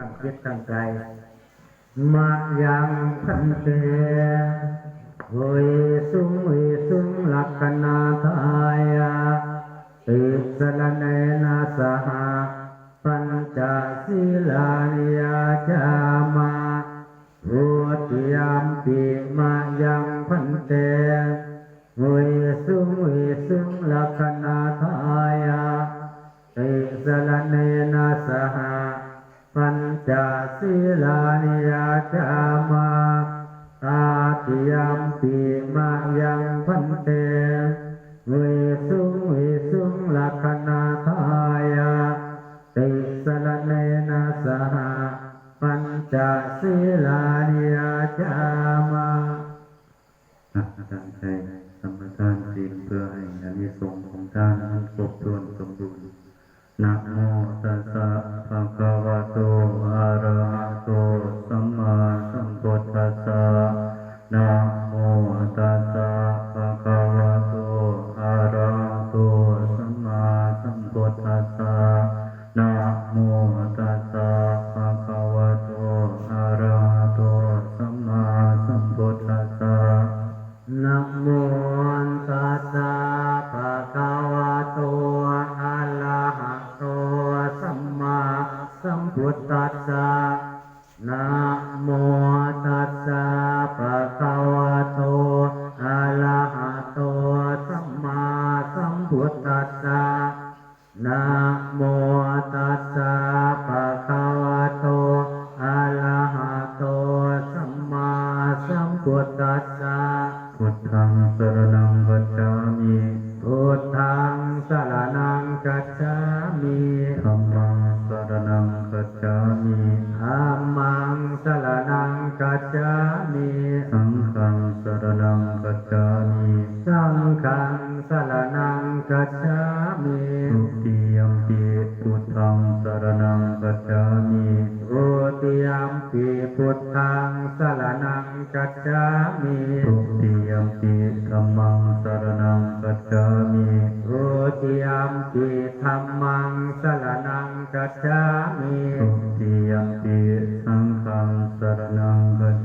ตั้งคิดตั้งใจมายังพันเตหุยสุงหุยสุงลักนาทายาติสลเนนาสหาปัญจศีลานิยาจามารูทิยามปีมายังพันเตหุยสุงหุยสุงลักนาทายาติสลเนนาสหา สิลานิยาจามาตาติยมปีมายังพันเตวิสุ ตัวทาสา พุทธัสสะพุทธังสรณังกัจฉามิพุทธังสรณังกัจฉา ธัมมังสรณังกัจฉามิโรติยัมปิธรรมังสรณังกัจฉามิ ทุติยัมปิสังฆังสรณังกัจ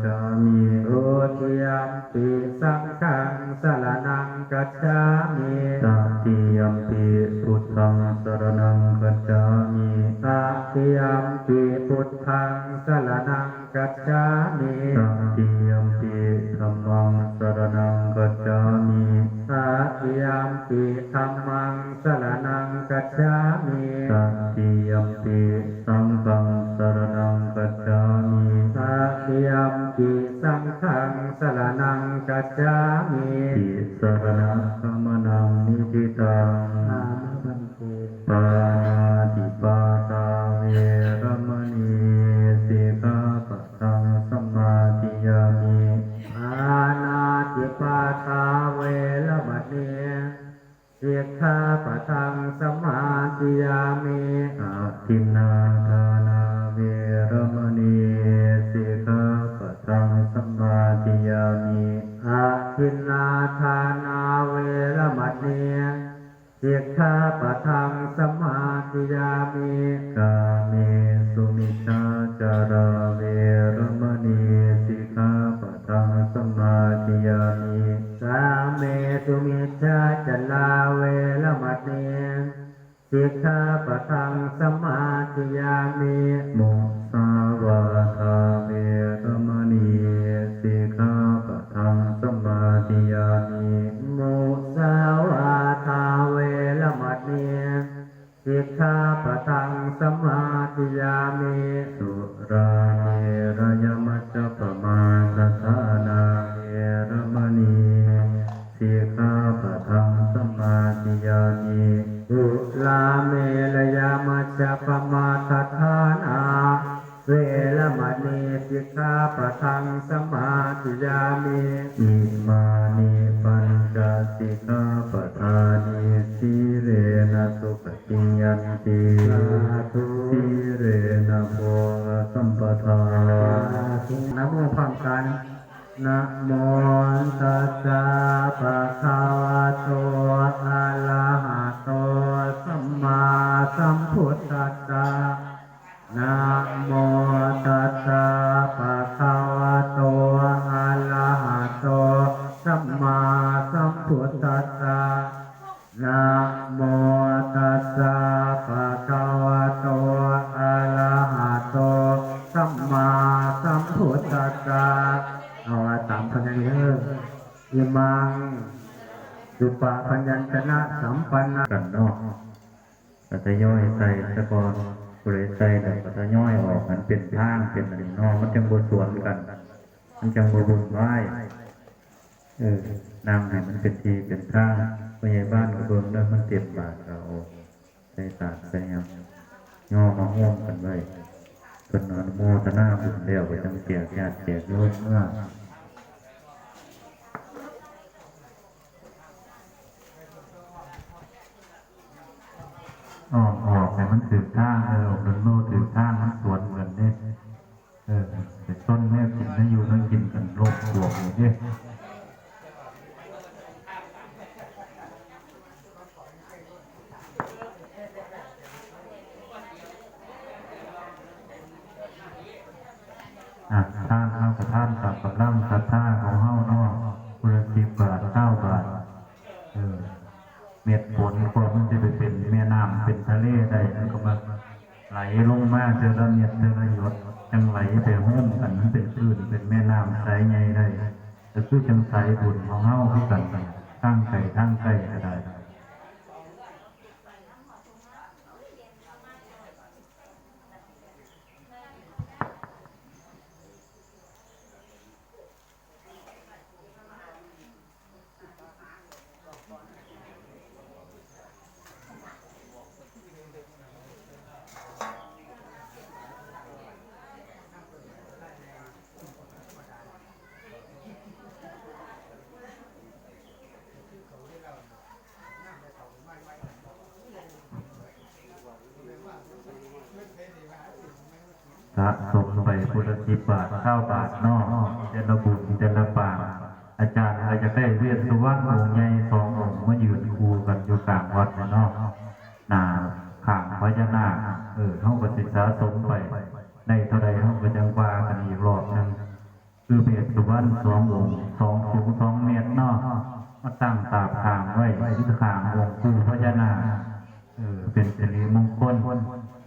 สัตติยปิสังปังสรนังกัจามิสัตติยปิสังฆังสรนังกัจามิติสรณังสมนังนิจิตังปา ขาปะทังสมาธิยามี ปะตังสมาธิยามิสุรา ทานะโมพร้อมกันนะโมตัสสะภะ เอาตามพยัญชนะอิมังสุปาปัญญชนะสัมปันนะกันเนาะก็จะย่อยใส่ตะกอนบริใส่แล้วก็จะย่อยออกมันเป็นทางเป็นอันเนอมันจังบ่สวนกัน มันจังบ่บุญไหวเออนำให้มันเป็นทีเป็นท่างผู้ใหญ่บ้านก็เบิ่งแล้วมันเต็มบาทเราใส่ตาใส่ยังย่อมาห่วงกันไว้ เพิ่นอนุโมทนาบุญแล้วก็จังแจกญาติแจกโยมเมื่อออกออกแต่มันถือข้างเออมันโลถือข้างมันสวนเหมือนเนี่ยเออแต่ต้นแม่กินนั่อยู่นั่งกินกันโลกบวกอยู่เนี่ย ละเม็ดเจอละหยดจังไหลไปห้อมกันเป็นคลื่นเป็นแม่น้ำใสไงได้แต่คือจังใสบุญของเฮาคือกันตั้งใจตั้งใจก็ได้ สะสมไปพุทธสิบบาทเก้าบาทนอกเจรบุญเจรปางอาจารย์อาจจะได้เวียนสุวรรณองค์ใหญ่สององค์มายืนคูกันอยู่กลางวัดนะเนาหนาข้างพญานาคเออเขาก็ศึกษาสมไปได้เท่าใดเขาก็จังวากันอีกรอบนึงคือเบียดสุวรรณสององค์สองสูงสองเมตรนาะมาตั้งตาบข้างไว้ที่ข้างองค์คูพญานาคเออเป็นสิริมงคล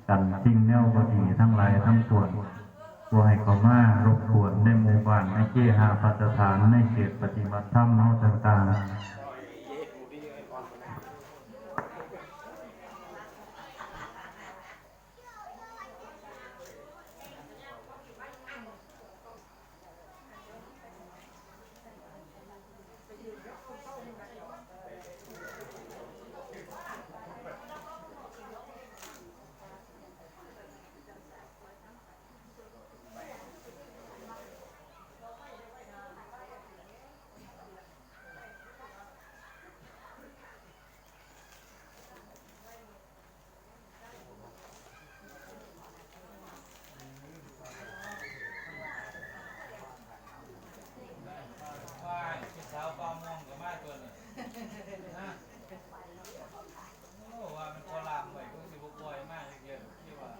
กันสิ่งแนวบดีทั้งหลายทั้งปวงบ่ให้เขามารบกวนในห มู่บ้านในเขหาปัสถานในเขตปฏิบัติธรรมเฮาต่างๆ ว่าพี่สาวปลาม่วงกับมาตัวนี้นะโอ้ว่ามันโคลามไปก็สิบกวยมากเยอะที่ว่า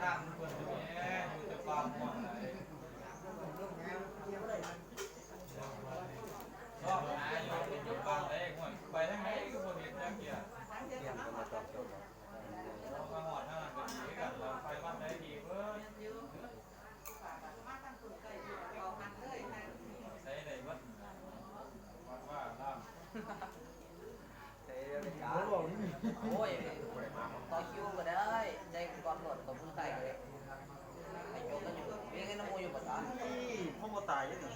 ทางคนนี้อยู่แต่ปลาม่วงเลยชอบหาอยู่อยู่ปลาเล็กห่วยไปทางไหนก็บ่เห็นจักเกียร์ เรามาหอดทางนั้นก็ดีกันเราไปบ้านไหนดีเพิ่นใช้ได้วัดวัดว่าน้ำ โอ้ยต่อคิวก็ได้ ได้ก่อนหมดกับผู้ใส่เลยไอ้โยกันอยู่วิ่งกันน้ำมูอยู่ภาษา พ่อมา ตายยังไง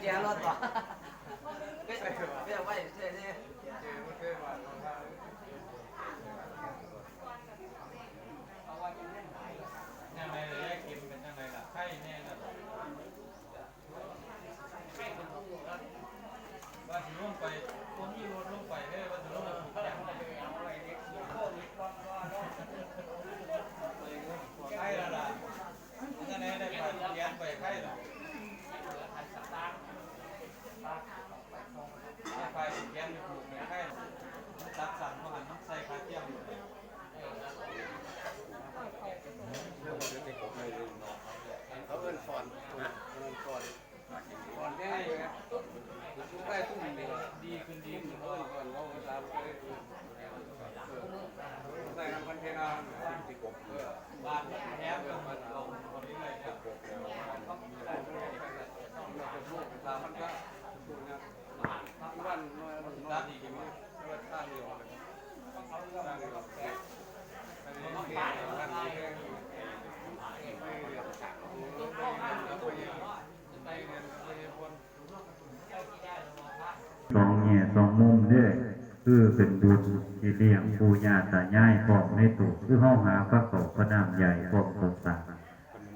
กุญแจรถวะไม่ใช่ไม่ใช่ไม่ใช่เนี่ย ยังไงเลยแยกกินเป็นยังไงล่ะไข่แน่น่ะว่าสิลงไปคนที่รถลงไปเด้อว่าสิลงไปผูกแขนไข่ละล่ะยังไงได้ไปเรียนไปไข่ละไปผูกแขนไปผูกไปไข่ตัดสั่นมาหันน้ำใส่ขาเทียมอยู่ เขาเอิ้นฟอนนะ เอิ้นฟอนฟอนแค่ไหนครับทุกได้ตุ้มดีดีขึ้นดีขึ้นเอิ้นฟอนเขาตามไปใส่ทำพันเทนาติกบบ้านแท้แบบมันเอาคนนี้เลยเนี่ยตามมันก็ดูนะวันนอนนอนดีกันมั้ยว่าท่าเดียวเลยท่าเดียวอันนี้แค่ท่านี้แค่ไม่เรียนแล้วไปไปเรียนไปเรียนคน สองแง่สองมุมเด้อ คือเป็นบุญที่เลี้ยงปู่ย่าตายายพร้อมในตัวคือเฮาหาพระเขาพระนามใหญ่พร้อมตัวสาก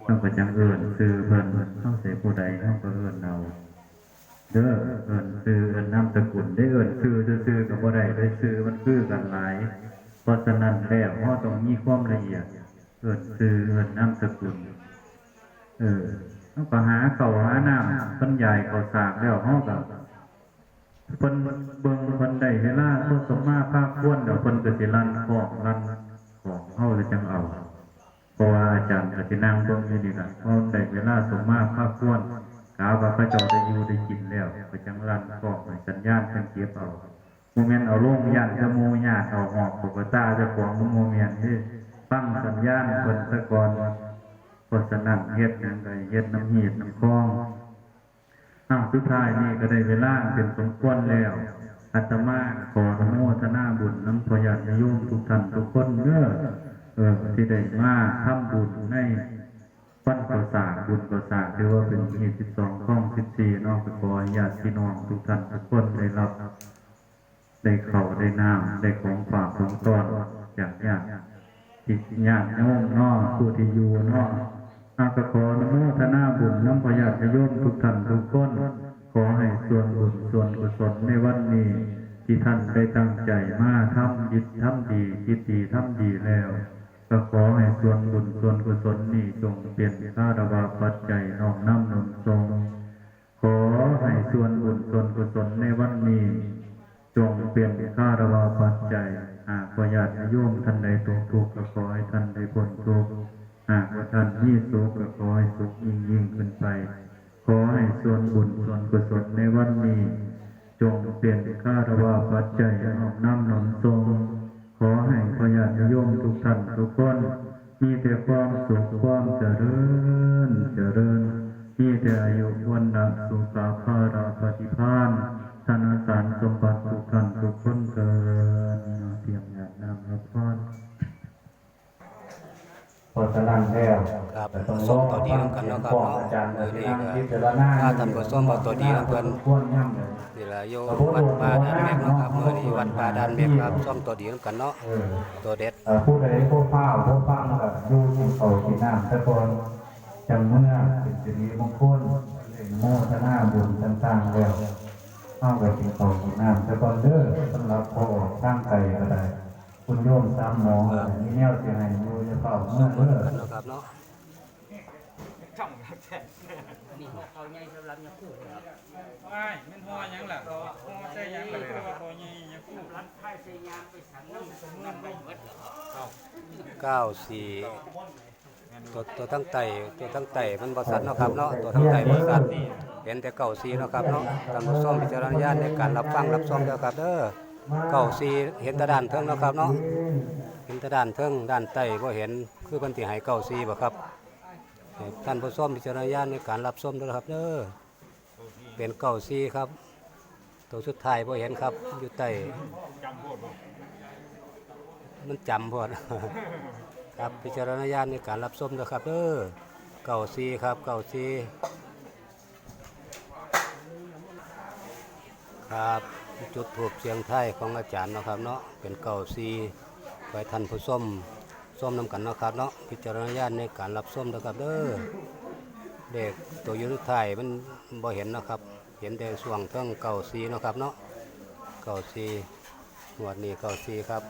เฮาก็จังเอิ้นชื่อเพิ่นเฮาสิผู้ใดเฮาก็เอิ้นเอาเด้อเอิ้นชื่อเอิ้นนามสกุลได้เอิ้นชื่อซื่อก็บ่ได้ได้ชื่อมันคือกันหลายเพราะฉะนั้นแล้วเฮาต้องมีความละเอียด เอิ้นชื่อเอิ้นนามสกุลเออเฮาก็หาเขาหาน้ำเพิ่นใหญ่เขาสากแล้วเฮาก็เพิ่นเบิ่งเพิ่นได้เวลาเพิ่นสมมาภาคควรเดี๋ยวเพิ่นก็สิลั่นของลั่นของเฮาเลยจังเอาเพราะว่าอาจารย์ก็สินั่งเบิ่งอยู่นี่ล่ะเฮาได้เวลาสมมาภาคควรกาวว่าพระเจ้าได้อยู่ได้กินแล้วก็จังลั่นของสัญญาณจังเก็บเอาโมเมนต์เอาลงย่านจะโมญาติเอาหอกปกตาจ้าของโมเมนต์ที่ฟังสัญญาณเพิ่นซะกอนเพราะฉะนั้นเฮ็ดจังไดเฮ็ดน้ำหีบน้ำคลอง อ้าวสุดท้ายนี่ก็ได้เวลาเป็นสมควรแล้วอาตมาขออนุโมทนาบุญน้ำพยานโยมทุกท่านทุกคนเมื่อเออที่ได้มาทำบุญในวันประสาทบุญประสาทหรือว่าเป็นที่สิบสองข้องสิบสี่นองไปขอญาติพี่น้องทุกท่านทุกคนได้รับ ได้เขาได้น้ำได้ของฝากของต้อนจากญาติที่ญาติโยมนอผู้ที่อยู่นอ อากขอนโมทนาบุญน้ำพยาธิโยมทุกท่านทุกคนขอให้ส่วนบุญส่วนกุศลในวันนี้ ที่ท่านได้ตั้งใจมาทำยิดทำดีคิดดีทำดีแล้วก็ขอให้ส่วนบุญส่วนกุศลนี้จงเปลี่ยนค่าระวาปัจจัยน้อมน้ำนุนทรงขอให้ส่วนบุญส่วนกุศลในวันนี้จงเปลี่ยนค่าระวาปัจจัยหากพยาธิโยมท่านใดตกทุกข์ก็ขอให้ท่านได้พ้นทุกข์ากว่าท่านมีสุขก็ขอให้สุขยิ่งยิ่งขึ้นไป ขอให้ส่วนบุญส่วนกุศลในวันนี้ จงเปลี่ยนค่าระวาปัจจัยออกน้ำหนุนทรงขอให้พญาติโยมทุกท่านทุกคน มีแต่ความสุขความเจริญเจริญมีแต่อายุวันนะสุขภาระปฏิภาณธนสารสมบัติทุกท่านทุกคนเกิน พอฉะนั้นแล้วครับก็ต้องส่งตัวดีนำกันเนาะครับของอาจารย์เนาะที่นั่งเออพินี่ก็จารณาถ้าท่านผู้ชมเอาตัวดีนำเพิ่นควรย่ำเลยนี่ล่ะโยวัดป่าดานแมกเนาะครับมื้อนี้วัดป่าดานแมกครับส่งตัวดีนำกันเนาะเออตัวเด็ดเอ่อผู้ใดผู้เฝ้าผู้ฟังก็อยู่ที่เขาที่น้ำตะกอนจังเมื่อเป็นสิริมงคลเป็นโมทนาบุญต่างๆแล้วเข้าไปที่เขาที่น้ำตะกอนเด้อสำหรับพอออกทางไกลก็ได้ คุณโยมสามหมอนี่แนวเสียงให้อยู่จะเฝ้าเมื่ส้อมเมื่อกันเนาะครับเนาะนี่เขาใหญ่สำหรับยาคู่เลยครับว้ายมันห่อหยังล่ะห่อใส่หยังก็คือว่าห่อใหญ่หยังคู่ร้านไผ่เสียยางไปสั่งน้ำน้ำไปหมดเหรอครับเก้าสี่ตัวตัวทั้งไตตัวทั้งไตมันบสันเนาะครับเนาะตัวทั้งไตบสันเห็นแต่เก้าสี่เนาะครับเนาะตามผู้ชมพิจารณญาณในการรับฟังรับชมเด้อครับเด้อ เก้าสี่เห็นแต่ด้านเทิงเนาะครับเนาะเห็นแต่ด้านเทิงด้านไตบ่เห็นคือเพิ่นสิให้เก้าสี่บ่ครับให้ท่านผู้ชมพิจารณญาณในการรับชมเด้อครับเด้อเป็นเก้าสี่ครับ ตัวสุดท้ายบ่เห็นครับอยู่ใต้มันจำพอดครับพิจารณญาณในการรับชมนะครับเด้อเก่าซีครับเก่าซีครับ จุดถูกเสียงไทยของอาจารย์นะครับเนาะเป็นเก่าซีไปทันผู้ส้มส้มนำกันนะครับเนาะพิจารณาญาณในการรับส้มนะครับเด้อเด็กตัวอยุทธไทยมันบ่เห็นนะครับ เห็นแต่ส่วงเทิงเก่าซีนะครับเนาะเก่าซีหวดนี้เก่าซีครับ